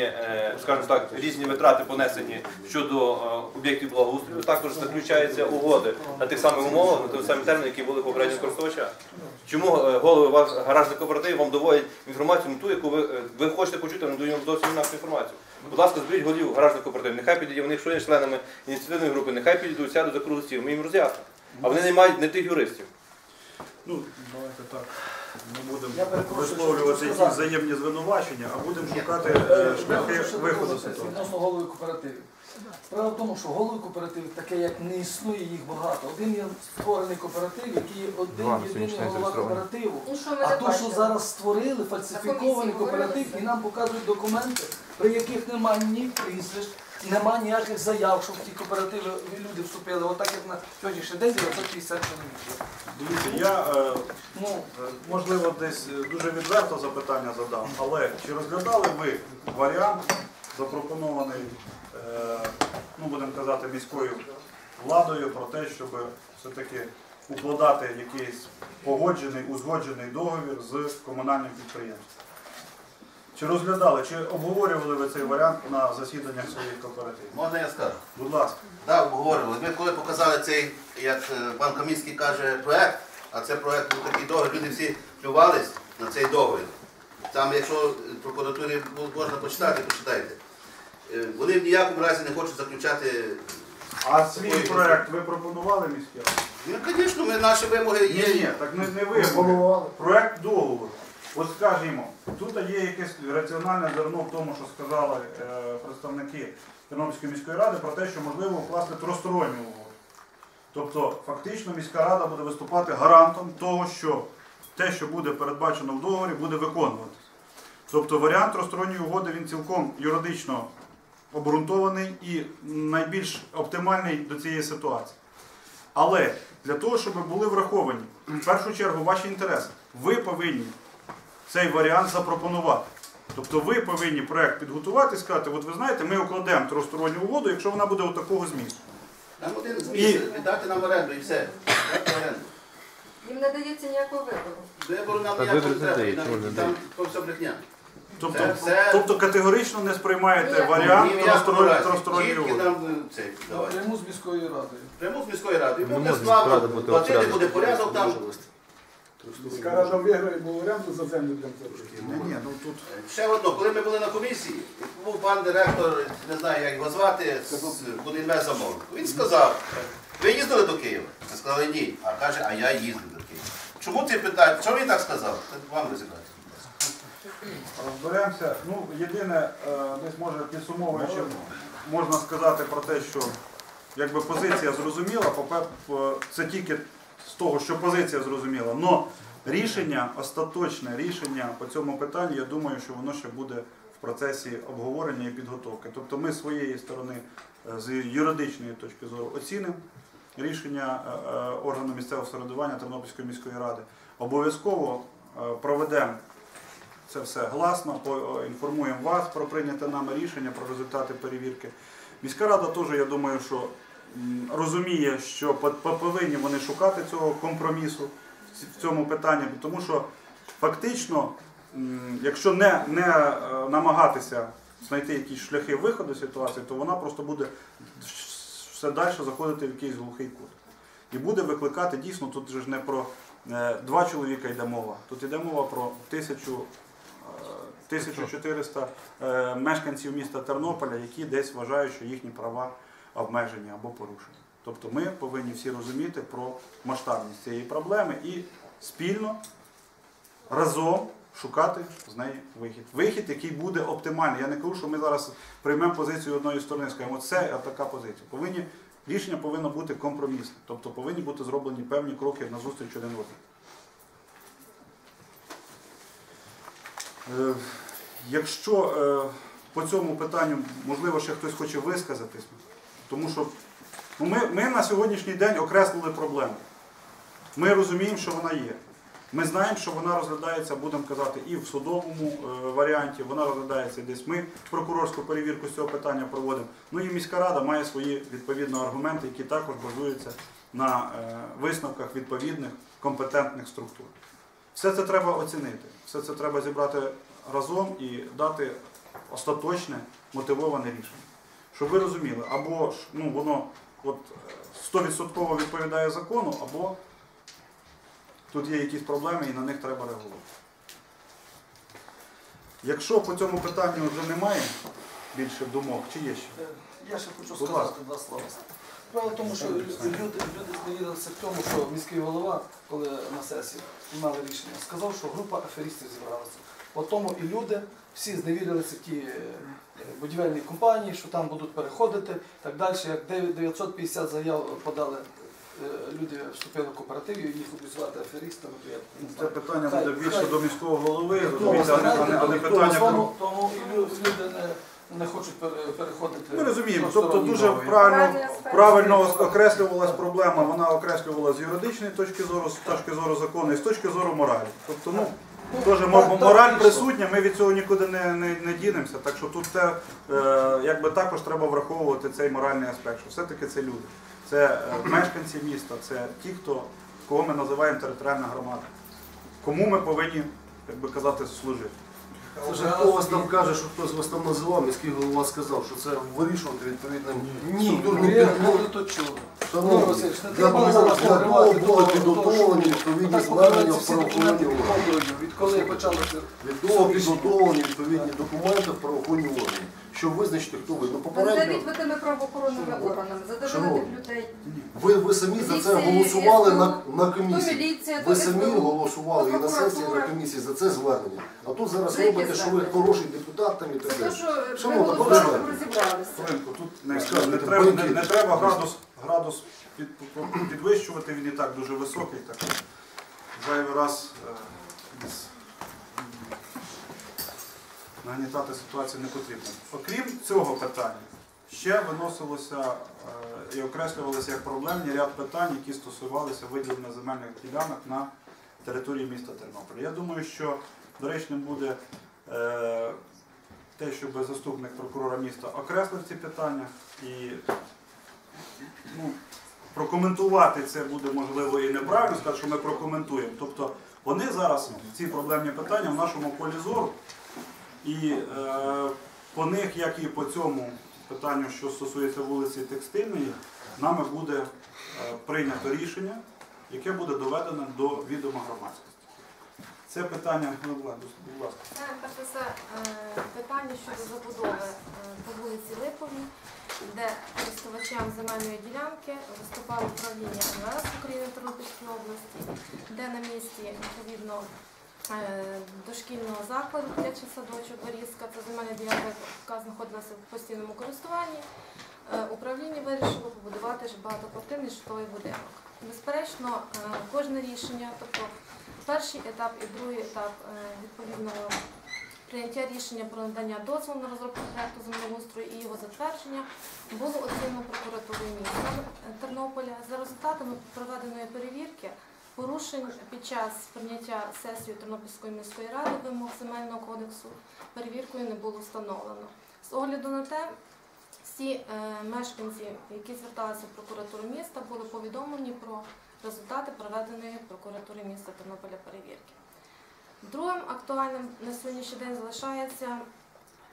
Е, скажімо так, різні витрати понесені щодо е, об'єктів благоустрою. Також заключаються угоди на тих самих умовах, на той самий термін, які були попереднього користувача. Чому е, голови гаражних кооперативів вам доводять інформацію, не ту, яку ви, хочете почути, але дають вам зовсім інакшу інформацію? Будь ласка, зберіть голів гаражних кооперативів, нехай підійдуть, вони якщо є членами ініціативної групи, нехай підійдуть, сядуть за стіл, ми їм роз'яснимо. А вони не мають не тих юристів. Ну, давайте так. Не будемо висловлювати якісь взаємні звинувачення, а будемо шукати Е, е, шляхи виходу з ситуації. Відносно голови кооперативів. Справа в тому, що голови кооперативів таке, як не існує їх багато. Один є створений кооператив, який є один єдиний голова кооперативу. Ми А то, що зараз створили фальсифікований кооператив, і нам показують документи, при яких немає ні прізвищ, нема ніяких заяв, що в ті кооперативи люди вступили. Отак як на сьогоднішній день 950 чоловік. Дивіться, я е, Ну, е, можливо десь е, дуже відверто запитання задам, але чи розглядали ви варіант, запропонований, е, ну будемо казати, міською владою про те, щоб все-таки укладати якийсь погоджений, узгоджений договір з комунальним підприємством? Чи розглядали, чи обговорювали ви цей варіант на засіданнях своїх кооперативів? Можна я скажу? Будь ласка. Так, обговорювали. Ми коли показали цей, як е, пан Камінський каже, проект, а це проект був такий договір, люди всі плювались на цей договір. Там, якщо в прокуратурі можна почитати, почитайте. Е, Вони в ніякому разі не хочуть заключати. А свій проект ви пропонували міській раді? Ну, звісно, ми наші вимоги є. ні, ні, так не, не ви. Проект договору. От скажімо, тут є якесь раціональне зерно в тому, що сказали е, представники Тернопільської міської ради про те, що можливо вкласти тросторонню угоду. Тобто, фактично міська рада буде виступати гарантом того, що те, що буде передбачено в договорі, буде виконуватися. Тобто варіант тросторонньої угоди він цілком юридично обґрунтований і найбільш оптимальний до цієї ситуації. Але для того, щоб були враховані в першу чергу ваші інтереси, ви повинні цей варіант запропонувати. Тобто ви повинні проект підготувати і сказати, от ви знаєте, ми укладемо тристоронню угоду, якщо вона буде от такого змісту. Нам один І- зміст, віддати нам оренду і все. Дати оренду. Їм не дається ніякого вибору. Вибору нам ніякого не треба, навіть там то все брехня. Тобто, Це все- тобто категорично не сприймаєте Ні, варіант Ні в якому тристоронньої разі. Тільки угоди. нам е, цей, давай. напряму з міською радою. Прямо з міської ради. Не Буде бути платити буде порядок там. Міська рада виграє, бо оренду за землю для цього. Ні, ні, ну тут Ще одно, коли ми були на комісії, був пан директор, не знаю, як його звати, з Будинве. Він сказав, ви їздили до Києва? Ми сказали ні. А каже, а я їздив до Києва. Чому ці питання? Чому він так сказав? Вам розібрати. Розберемося. Ну, єдине, е, десь може підсумовуючи, можна сказати про те, що якби позиція зрозуміла, попе- по- це тільки з того, що позиція зрозуміла. Но рішення, остаточне рішення по цьому питанню, я думаю, що воно ще буде в процесі обговорення і підготовки. Тобто ми своєї сторони, е, з юридичної точки зору, оцінимо рішення е, е, органу місцевого самоврядування Тернопільської міської ради. Обов'язково проведемо це все гласно, поінформуємо вас про прийняте нами рішення, про результати перевірки. Міська рада теж, я думаю, що розуміє, що по- по- повинні вони шукати цього компромісу в цьому питанні, тому що фактично, якщо не, не е, намагатися знайти якісь шляхи виходу з ситуації, то вона просто буде все далі заходити в якийсь глухий кут. І буде викликати дійсно, тут же ж не про е, два чоловіка йде мова, тут йде мова про тисячу, е, 1400 е, мешканців міста Тернополя, які десь вважають, що їхні права обмежені або порушені. Тобто ми повинні всі розуміти про масштабність цієї проблеми і спільно разом шукати з неї вихід. Вихід, який буде оптимальний. Я не кажу, що ми зараз приймемо позицію одної сторони, скажемо, це така позиція. Повинні, рішення повинно бути компромісне, тобто повинні бути зроблені певні кроки на зустріч один одному. Е, Якщо е, по цьому питанню, можливо, ще хтось хоче висказатись, тому що ну, ми, ми на сьогоднішній день окреслили проблему. Ми розуміємо, що вона є. Ми знаємо, що вона розглядається, будемо казати, і в судовому е, варіанті, вона розглядається десь. Ми прокурорську перевірку з цього питання проводимо. Ну і міська рада має свої відповідно аргументи, які також базуються на е, висновках відповідних компетентних структур. Все це треба оцінити, все це треба зібрати разом і дати остаточне мотивоване рішення. Щоб ви розуміли, або ну, воно от, е, 100% відповідає закону, або тут є якісь проблеми і на них треба реагувати. Якщо по цьому питанню вже немає більше думок, чи є ще? Е, Я ще хочу Будь сказати два слова. Справа в тому, що люди, люди зневірилися в тому, що міський голова, коли на сесії приймали рішення, сказав, що група аферистів зібралася. По тому і люди всі зневірилися в ті е, будівельні компанії, що там будуть переходити, так далі, як 9 950 заяв подали. е, Люди вступили в кооператив і їх обізвати то я не Це питання Хай- буде більше хай- до міського голови, розумієте, а не, питання тому, тому і люди не, не хочуть пере- переходити. Ми розуміємо, тобто дуже правильно, правильно окреслювалась проблема, вона окреслювалася з юридичної точки зору, з точки зору закону і з точки зору моралі. Тобто, ну, так мораль присутня, ми від цього нікуди не, не, не дінемося. Так що тут те, е, якби також треба враховувати цей моральний аспект, що все-таки це люди. Це е, мешканці міста, це ті, хто, кого ми називаємо територіальна громада. Кому ми повинні, як би казати, служити. Ж хто вас там каже, що хтось вас там називав, міський голова сказав, що це вирішувати відповідним Ні, структурним ми підходом. то. Шановні, для того, для того були підготовлені відповідні звернення в правоохоронні органи. відколи почалося. Від того підготовлені відповідні документи в правоохоронні органи, щоб визначити, хто ви. Ну, попередньо, Задавіть ви правоохоронними органами, задавили тих людей. ви, ви самі за це голосували на, на То комісії. міліція, то Ви самі СБУ, голосували і на сесії, і на комісії за це звернення. А тут зараз робите, що ви звернення? хороший депутат там і так далі. що ми Шановна, голосували, розібралися. Хвилинку, тут не, треба, не, градус, градус під, підвищувати, він і так дуже високий, так зайвий раз е, десь, нагнітати ситуацію не потрібно. Окрім цього питання, ще виносилося е, і окреслювалися як проблемні ряд питань, які стосувалися виділення земельних ділянок на території міста Тернополя. Я думаю, що доречним буде е, те, щоб заступник прокурора міста окреслив ці питання і ну, прокоментувати це буде можливо і неправильно, сказати, що ми прокоментуємо. Тобто вони зараз, ці проблемні питання, в нашому полі зору, і е, по них, як і по цьому питанню, що стосується вулиці Текстильної, нами буде е, прийнято рішення, яке буде доведено до відома громадськості. Це питання, ну, будь ласка. Це перш за все е, питання щодо забудови е, по вулиці Липовій, де користувачам земельної ділянки виступало управління МВС України в Тернопільській області, де на місці відповідно дошкільного закладу дитячий садочок Борізька, це земельна ділянка, знаходилася в постійному користуванні. е, Управління вирішило побудувати багатоквартирний житловий будинок. Безперечно, е, кожне рішення, тобто перший етап і другий етап е, відповідного прийняття рішення про надання дозволу на розробку проекту землеустрою і його затвердження було оцінено прокуратурою міста е, Тернополя. За результатами проведеної перевірки порушень під час прийняття сесії Тернопільської міської ради вимог земельного кодексу перевіркою не було встановлено. З огляду на те, всі е, мешканці, які зверталися в прокуратуру міста, були повідомлені про результати проведеної прокуратури міста Тернополя перевірки. Другим актуальним на сьогоднішній день залишається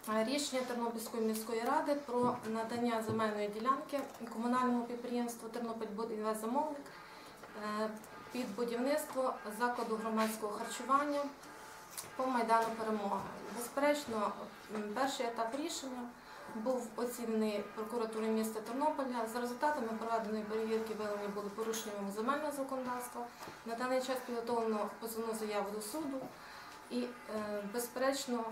е, рішення Тернопільської міської ради про надання земельної ділянки комунальному підприємству Тернопільбудінвестзамовник е, під будівництво закладу громадського харчування по Майдану Перемоги. Безперечно, перший етап рішення був оцінений прокуратурою міста Тернополя. За результатами проведеної перевірки виявлені були порушення земельного законодавства. На даний час підготовлено позовну заяву до суду і, е, безперечно,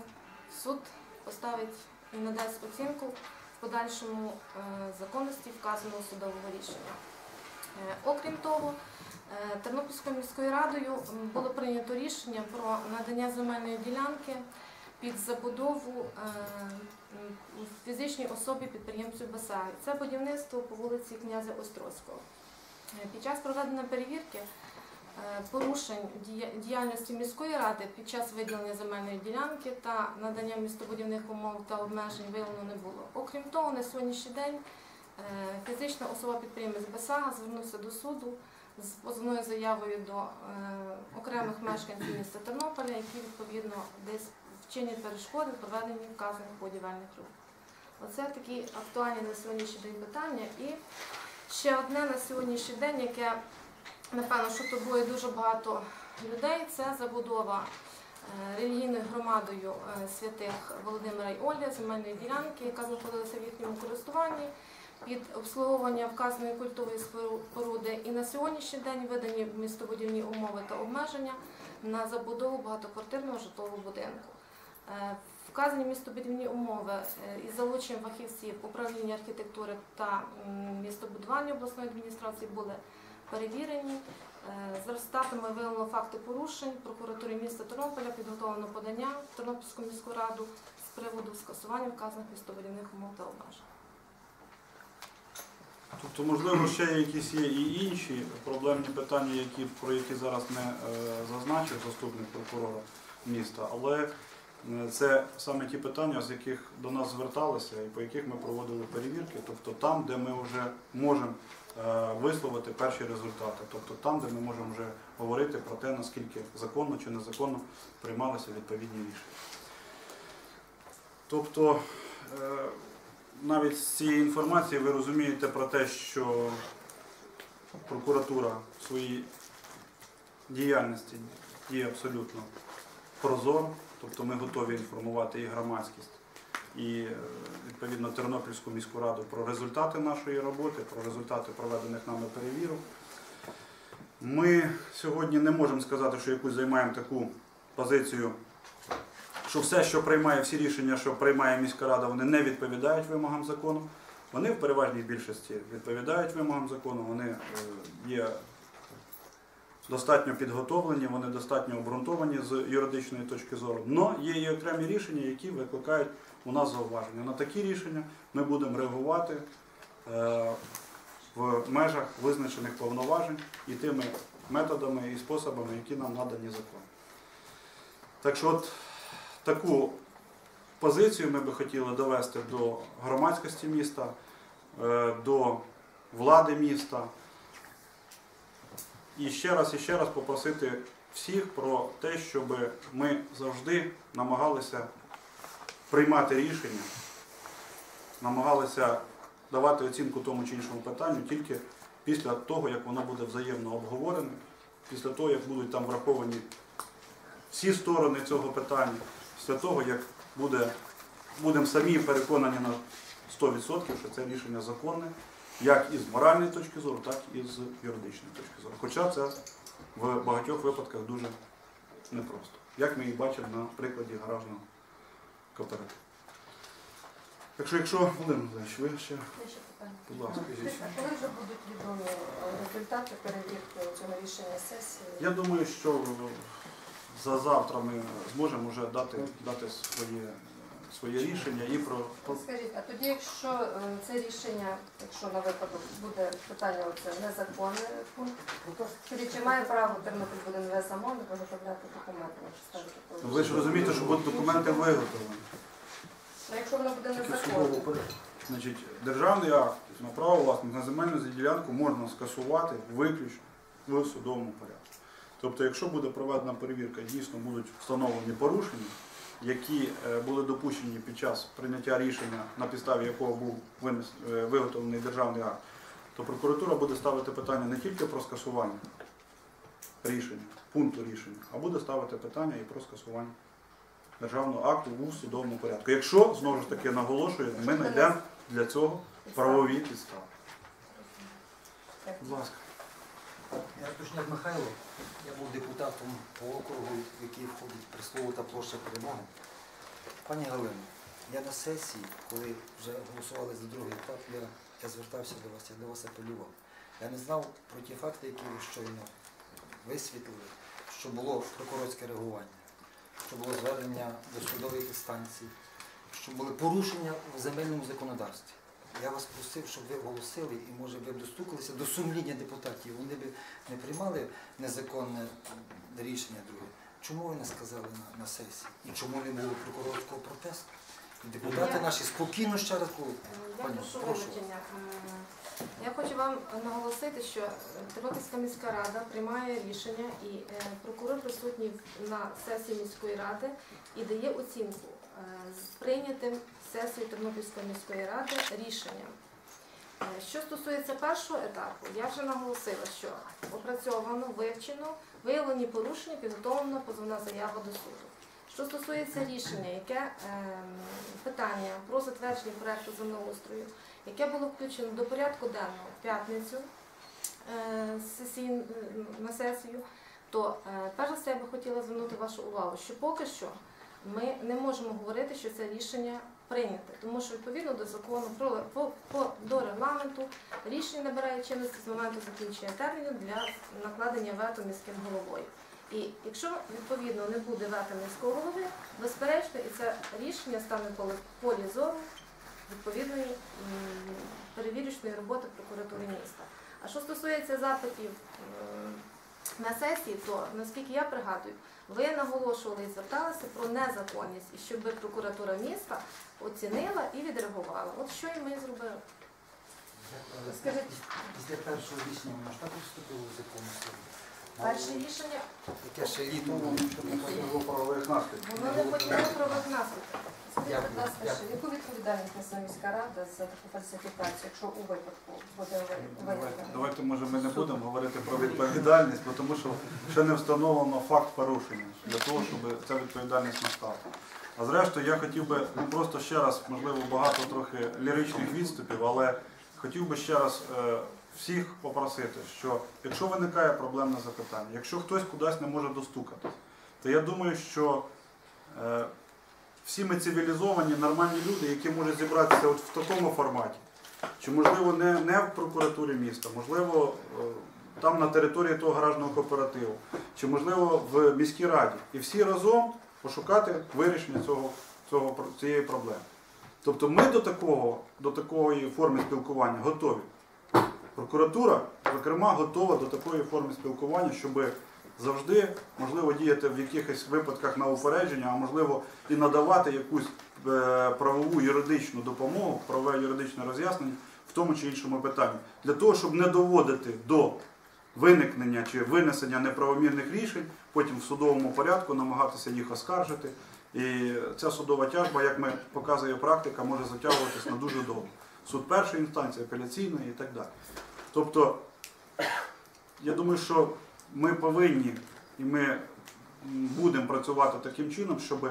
суд поставить і надасть оцінку в подальшому е, законності вказаного судового рішення. Е, Окрім того, Тернопільською міською радою було прийнято рішення про надання земельної ділянки під забудову е, фізичній особі підприємцю Басаги. Це будівництво по вулиці князя Острозького. Е, Під час проведення перевірки е, порушень діяльності міської ради під час виділення земельної ділянки та надання містобудівних умов та обмежень виявлено не було. Окрім того, на сьогоднішній день е, фізична особа підприємець Басага звернувся до суду з позовною заявою до е, окремих мешканців міста Тернополя, які відповідно десь чинять перешкоди в проведенні вказаних будівельних робіт. Оце такі актуальні на сьогоднішній день питання. І ще одне на сьогоднішній день, яке напевно, що турбує дуже багато людей, це забудова е, релігійною громадою е, святих Володимира і Ольги земельної ділянки, яка знаходилася в їхньому користуванні під обслуговування вказаної культової споруди. І на сьогоднішній день видані містобудівні умови та обмеження на забудову багатоквартирного житлового будинку. Е, Вказані містобудівні умови е, із залученням фахівців управління архітектури та містобудування обласної адміністрації були перевірені. Е, За результатами виявлено факти порушень. Прокуратурі міста Тернополя підготовлено подання в Тернопільську міську раду з приводу скасування вказаних містобудівних умов та обмежень. Тобто, можливо, ще якісь є і інші проблемні питання, які, про які зараз не е, зазначив заступник прокурора міста, але е, це саме ті питання, з яких до нас зверталися і по яких ми проводили перевірки, тобто там, де ми вже можемо е, висловити перші результати, тобто там, де ми можемо вже говорити про те, наскільки законно чи незаконно приймалися відповідні рішення. Тобто, навіть з цієї інформації ви розумієте про те, що прокуратура в своїй діяльності діє абсолютно прозоро, тобто ми готові інформувати і громадськість, і е, відповідно Тернопільську міську раду про результати нашої роботи, про результати проведених нами перевірок. Ми сьогодні не можемо сказати, що якусь займаємо таку позицію що все, що приймає, всі рішення, що приймає міська рада, вони не відповідають вимогам закону. Вони в переважній більшості відповідають вимогам закону, вони е, є достатньо підготовлені, вони достатньо обґрунтовані з юридичної точки зору. Але є і окремі рішення, які викликають у нас зауваження. На такі рішення ми будемо реагувати е, в межах визначених повноважень і тими методами і способами, які нам надані законом. Так що от таку позицію ми би хотіли довести до громадськості міста, е, до влади міста. І ще раз і ще раз попросити всіх про те, щоб ми завжди намагалися приймати рішення, намагалися давати оцінку тому чи іншому питанню тільки після того, як воно буде взаємно обговорене, після того, як будуть там враховані всі сторони цього питання, після того, як буде, будемо самі переконані на 100%, що це рішення законне, як із моральної точки зору, так і з юридичної точки зору. Хоча це в багатьох випадках дуже непросто, як ми і бачимо на прикладі гаражного кооперативу. Так що, якщо, Володимир Миколаївич, ви ще, будь ласка. Коли вже будуть відомі результати перевірки цього рішення сесії? Я думаю, що за завтра ми зможемо вже дати, дати своє, своє рішення і про, Скажіть, а тоді, якщо е, це рішення, якщо на випадок буде питання оце незаконне пункт, скажіть, чи має право Тернопіль буде нове замовник виготовляти документи ви ж розумієте, що будуть документи виготовлені. Ну, якщо воно буде незаконне. Значить, державний акт на право власних на земельну ділянку можна скасувати виключно в судовому порядку. Тобто, якщо буде проведена перевірка, дійсно будуть встановлені порушення, які е, були допущені під час прийняття рішення, на підставі якого був е, виготовлений державний акт, то прокуратура буде ставити питання не тільки про скасування рішення, пункту рішення, а буде ставити питання і про скасування державного акту у судовому порядку. Якщо, знову ж таки, наголошую, ми знайдемо для цього правові підстави. Будь ласка. Я Тушняк Михайло, я був депутатом по округу, в який входить присловута площа перемоги. Пані Галино, я на сесії, коли вже голосували за другий етап, я, я звертався до вас, я до вас апелював. Я не знав про ті факти, які ви щойно висвітлили, що було прокурорське реагування, що було звернення до судових інстанцій, що були порушення в земельному законодавстві. Я вас просив, щоб ви оголосили і, може, ви б достукалися до сумління депутатів. Вони б не приймали незаконне рішення друге. Чому ви не сказали на, на сесії? І чому не було прокурорського протесту? І депутати Я- наші спокійно ще раз Я прошу вибачення. Е, Я хочу вам наголосити, що Тернопільська міська рада приймає рішення і е, прокурор присутній на сесії міської ради і дає оцінку з прийнятим сесією Тернопільської міської ради рішенням. Е, Що стосується першого етапу, я вже наголосила, що опрацьовано, вивчено, виявлені порушення, підготовлена позовна заява до суду. Що стосується рішення, яке ем, питання про затвердження проекту землеустрою, яке було включено до порядку денного в п'ятницю е, е, на сесію, то е, перш за все я би хотіла звернути вашу увагу, що поки що ми не можемо говорити, що це рішення прийняте, тому що відповідно до закону про по, по до регламенту рішення набирає чинності з моменту закінчення терміну для накладення вето міським головою. І якщо відповідно не буде вето міського голови, безперечно, і це рішення стане поле- полі зору відповідної перевірочної роботи прокуратури міста. А що стосується запитів на сесії, то наскільки я пригадую, ви наголошували і зверталися про незаконність, і щоб прокуратура міста оцінила і відреагувала. От що і ми зробили. Скажіть. Після першого рішення також вступило в законність. Перше рішення Яке ще літом. Можливо, правових наслідків. Воно не потягнуло правових наслідків. Скажіть, будь ласка, що яку відповідальність несе міська рада за таку фальсифікацію, якщо у випадку буде Давайте, виявлено? давайте, може, ми не будемо говорити про відповідальність, бо тому що ще не встановлено факт порушення для того, щоб ця відповідальність настала. А зрештою, я хотів би ну, просто ще раз, можливо, багато трохи ліричних відступів, але хотів би ще раз е, всіх попросити, що якщо виникає проблемне запитання, якщо хтось кудись не може достукатись, то я думаю, що е, всі ми цивілізовані, нормальні люди, які можуть зібратися от в такому форматі. Чи можливо не, не в прокуратурі міста, можливо, е, там на території того гаражного кооперативу, чи можливо в міській раді. І всі разом пошукати вирішення цього, цього, цієї проблеми. Тобто ми до такого, до такої форми спілкування готові. Прокуратура, зокрема, готова до такої форми спілкування, щоб завжди можливо діяти в якихось випадках на упередження, а можливо і надавати якусь е, правову юридичну допомогу, правове юридичне роз'яснення в тому чи іншому питанні, для того, щоб не доводити до виникнення чи винесення неправомірних рішень, потім в судовому порядку намагатися їх оскаржити. І ця судова тяжба, як ми показує практика, може затягуватись на дуже довго. Суд першої інстанції, апеляційної і так далі. Тобто, я думаю, що ми повинні і ми будемо працювати таким чином, щоб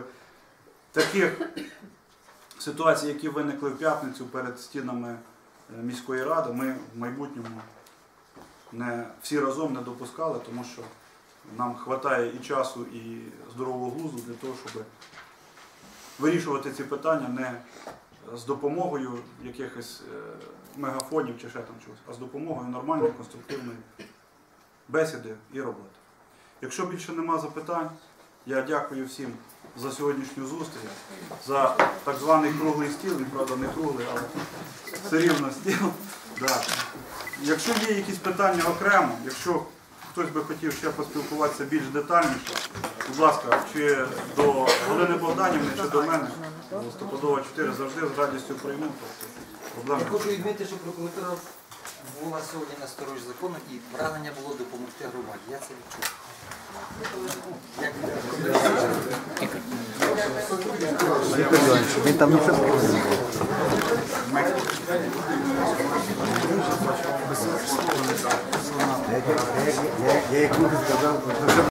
таких ситуацій, які виникли в п'ятницю перед стінами е, міської ради, ми в майбутньому не всі разом не допускали, тому що нам вистачає і часу, і здорового глузду для того, щоб вирішувати ці питання не з допомогою якихось е, мегафонів чи ще там чогось, а з допомогою нормальної, конструктивної бесіди і роботи. Якщо більше нема запитань, я дякую всім за сьогоднішню зустріч, за так званий круглий стіл, він, правда, не круглий, але все рівно стіл. Якщо є якісь питання окремо, якщо хтось би хотів ще поспілкуватися більш детальніше, будь ласка, чи до Галини Богданівни, чи до мене, листопадова 4 завжди з радістю прийму. Тобто, проблем Я хочу відмітити, що прокуратура була сьогодні на сторожі закону і прагнення було допомогти громаді. Я це відчув. Він там нічого не Я як сказав,